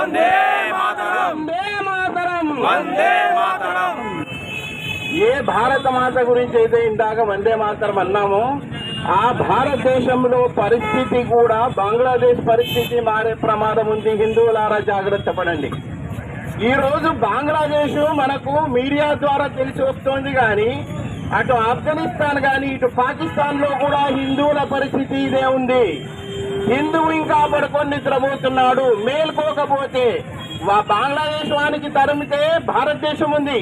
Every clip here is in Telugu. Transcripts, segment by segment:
వందే మాతరం. వందే మాతరం. వందే మాతరం. ఏ భారత మాత గురించి అయితే ఇందాక వందే మాతరం అన్నామో ఆ భారతదేశంలో పరిస్థితి కూడా బంగ్లాదేశ్ పరిస్థితి మారే ప్రమాదం ఉంది. హిందువులారా జాగ్రత్త పడండి. ఈ రోజు బంగ్లాదేశ్ మనకు మీడియా ద్వారా తెలిసి వస్తోంది కానీ అటు ఆఫ్ఘనిస్తాన్ కానీ ఇటు పాకిస్తాన్లో కూడా హిందువుల పరిస్థితి ఇదే ఉంది. హిందువు ఇంకా పడుకొని నిద్రపోతున్నాడు మేల్కోకపోతే బాంగ్లాదేశానికి బంగ్లాదేశ్ వానికి తరిమితే భారతదేశం ఉంది.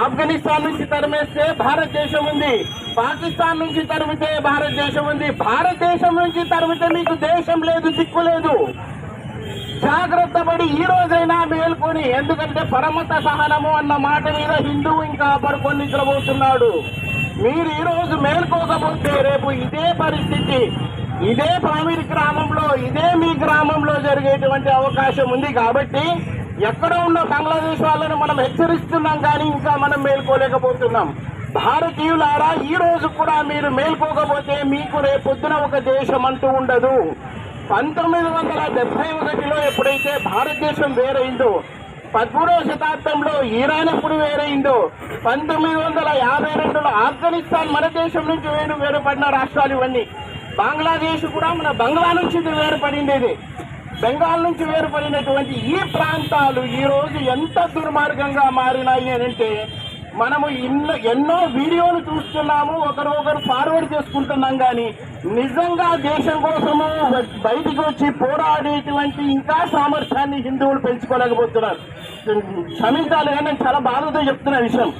ఆఫ్ఘనిస్తాన్ నుంచి తరిమేస్తే భారతదేశం ఉంది. పాకిస్తాన్ నుంచి తరిమితే భారతదేశం ఉంది. భారతదేశం నుంచి తరిమితే మీకు దేశం లేదు దిక్కు లేదు. జాగ్రత్త పడి ఈ రోజైనా మేల్కొని ఎందుకంటే పరమత సహనము అన్న మాట మీద హిందువు ఇంకా పడుకొని నిద్రపోతున్నాడు. మీరు ఈ రోజు మేల్కోకపోతే రేపు ఇదే పరిస్థితి. ఇదే పామిడి గ్రామంలో ఇదే మీ గ్రామంలో జరిగేటువంటి అవకాశం ఉంది కాబట్టి ఎక్కడ ఉన్న బంగ్లాదేశ్ వాళ్ళని మనం హెచ్చరిస్తున్నాం కానీ ఇంకా మనం మేల్కోలేకపోతున్నాం. భారతీయులారా ఈ రోజు కూడా మీరు మేల్కోకపోతే మీకు రేపొద్దున ఒక దేశం అంటూ ఉండదు. పంతొమ్మిది వందల డెబ్బై ఒకటిలో ఎప్పుడైతే భారతదేశం వేరైందో పదమూడవ శతాబ్దంలో ఈరాన్ ఎప్పుడు వేరైందో పంతొమ్మిది వందల యాభై రెండులో ఆఫ్ఘనిస్తాన్ మన దేశం నుంచి వేరు వేరుపడిన రాష్ట్రాలు ఇవన్నీ. బంగ్లాదేశ్ కూడా మన బంగ్లా నుంచి వేరుపడింది ఇది బెంగాల్ నుంచి వేరుపడినటువంటి ఈ ప్రాంతాలు ఈరోజు ఎంత దుర్మార్గంగా మారినాయి అని అంటే మనము ఎన్నో ఎన్నో వీడియోలు చూస్తున్నాము ఒకరు ఒకరు ఫార్వర్డ్ చేసుకుంటున్నాం కానీ నిజంగా దేశం కోసము బయటికి వచ్చి పోరాడేటువంటి ఇంకా సామర్థ్యాన్ని హిందువులు పెంచుకోలేకపోతున్నారు. క్షమించాలి కానీ నేను చాలా బాధతో చెప్తున్న విషయం.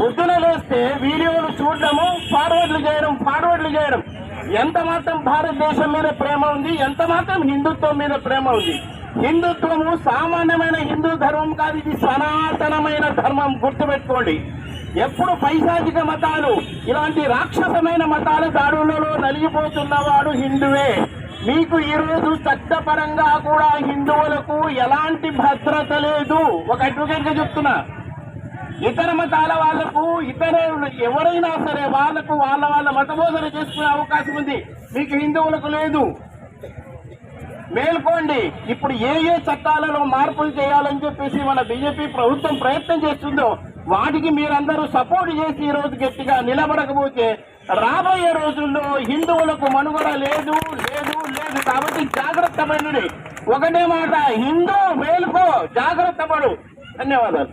పొద్దున లేస్తే వీడియోలు చూడడము ఫార్వర్డ్లు చేయడం ఫార్వర్డ్లు చేయడం. ఎంత మాత్రం భారతదేశం మీద ప్రేమ ఉంది ఎంత మాత్రం హిందుత్వం మీద ప్రేమ ఉంది. హిందుత్వము సామాన్యమైన హిందూ ధర్మం కాదు ఇది సనాతనమైన ధర్మం. గుర్తుపెట్టుకోండి. ఎప్పుడు పైశాచిక మతాలు ఇలాంటి రాక్షసమైన మతాల దాడులలో నలిగిపోతున్నవాడు హిందువే. మీకు ఈరోజు చట్టపరంగా కూడా హిందువులకు ఎలాంటి భద్రత లేదు. ఒక అడ్వకేట్గా చెప్తున్నా. ఇతర మతాల వాళ్ళకు ఇతర ఎవరైనా సరే వాళ్ళకు వాళ్ళ వాళ్ళ మతబోధన చేసుకునే అవకాశం ఉంది. మీకు హిందువులకు లేదు. మేల్కోండి. ఇప్పుడు ఏ ఏ చట్టాలలో మార్పులు చేయాలని చెప్పేసి మన బీజేపీ ప్రభుత్వం ప్రయత్నం చేస్తుందో వాటికి మీరందరూ సపోర్ట్ చేసి ఈ రోజు గట్టిగా నిలబడకపోతే రాబోయే రోజుల్లో హిందువులకు మనుగడ లేదు లేదు లేదు కాబట్టి జాగ్రత్త పడండి. ఒకటే మాట హిందూ మేలుకో జాగ్రత్త పడు. ధన్యవాదాలు.